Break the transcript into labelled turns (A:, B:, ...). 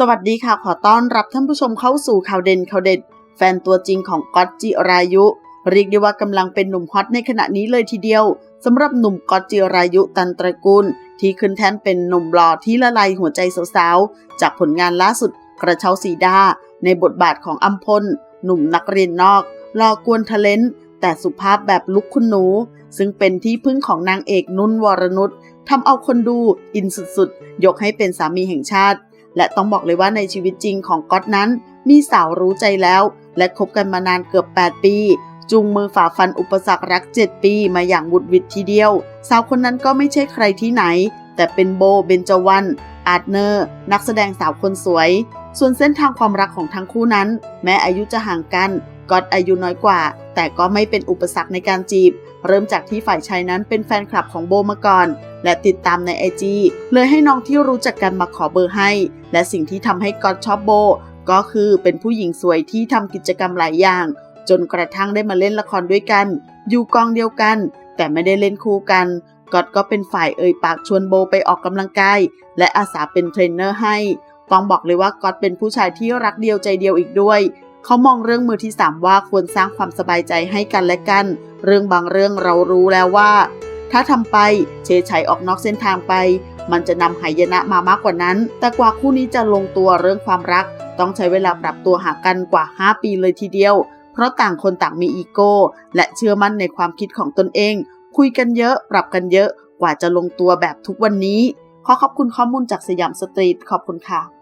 A: สวัสดีค่ะ ขอต้อนรับท่านผู้ชมเข้าสู่ข่าวเด่นข่าวเด็ด แฟนตัวจริงของก๊อตจิรายุ เรียกได้ว่ากำลังเป็นหนุ่มฮอตในขณะนี้เลยทีเดียวสำหรับหนุ่มก๊อตจิรายุตันตระกูล ที่ขึ้นแท่นเป็นหนุ่มหล่อที่ละลายหัวใจสาวๆ จากผลงานล่าสุดกระเช้าสีดา ในบทบาทของอัมพล หนุ่มนักเรียนนอกหลอกวนทะเลนแต่สุภาพแบบลุกคุณหนู ซึ่งเป็นที่พึ่งของนางเอกนุ่นวรนุชทำเอาคนดูอินสุดๆ ยกให้เป็นสามีแห่งชาติ และต้องบอกเลยว่าในชีวิตจริงของก๊อตนั้น มีสาวรู้ใจแล้ว และคบกันมานานเกือบ 8 ปี จูงมือฝ่าฟันอุปสรรครัก 7 ปีมาอย่างบุดวิดทีเดียว สาวคนนั้นก็ไม่ใช่ใครที่ไหน แต่เป็นโบเบนจวันอาร์ตเนอร์ นักแสดงสาวคนสวย ส่วนเส้นทางความรักของทั้งคู่นั้น แม้อายุจะห่างกันก๊อตอายุน้อยกว่า แต่ก็ไม่เป็นอุปสรรคในการจีบ เริ่มจากที่ฝ่ายชายนั้นเป็นแฟนคลับของโบมาก่อน และติดตามในไอจีเลยให้น้องที่รู้จักกันมาขอเบอร์ให้ และสิ่งที่ทำให้ก๊อตชอบโบ ก็คือเป็นผู้หญิงสวยที่ทำกิจกรรมหลายอย่าง จนกระทั่งได้มาเล่นละครด้วยกัน อยู่กองเดียวกัน แต่ไม่ได้เล่นคู่กันก๊อตก็เป็นฝ่ายเอ่ยปากชวนโบไปออกกำลังกาย และอาสาเป็นเทรนเนอร์ให้ ต้องบอกเลยว่าก๊อตเป็นผู้ชายที่รักเดียวใจเดียวอีกด้วย เขามองเรื่องมือที่สามว่าควรสร้างความสบายใจให้กันและกัน เรื่องบางเรื่องเรารู้แล้วว่า ถ้าทำไปเฉยชัยออกนอกเส้นทางไป มันจะนำหายนะมามากกว่านั้น แต่กว่าคู่นี้จะลงตัวเรื่องความรัก ต้องใช้เวลาปรับตัวหากันกว่า 5 ปีเลยทีเดียว เพราะต่างคนต่างมีอีโก้ และเชื่อมั่นในความคิดของตนเอง คุยกันเยอะ ปรับกันเยอะกว่าจะลงตัวแบบทุกวันนี้ ขอขอบคุณข้อมูลจากสยามสตรีทขอบคุณค่ะ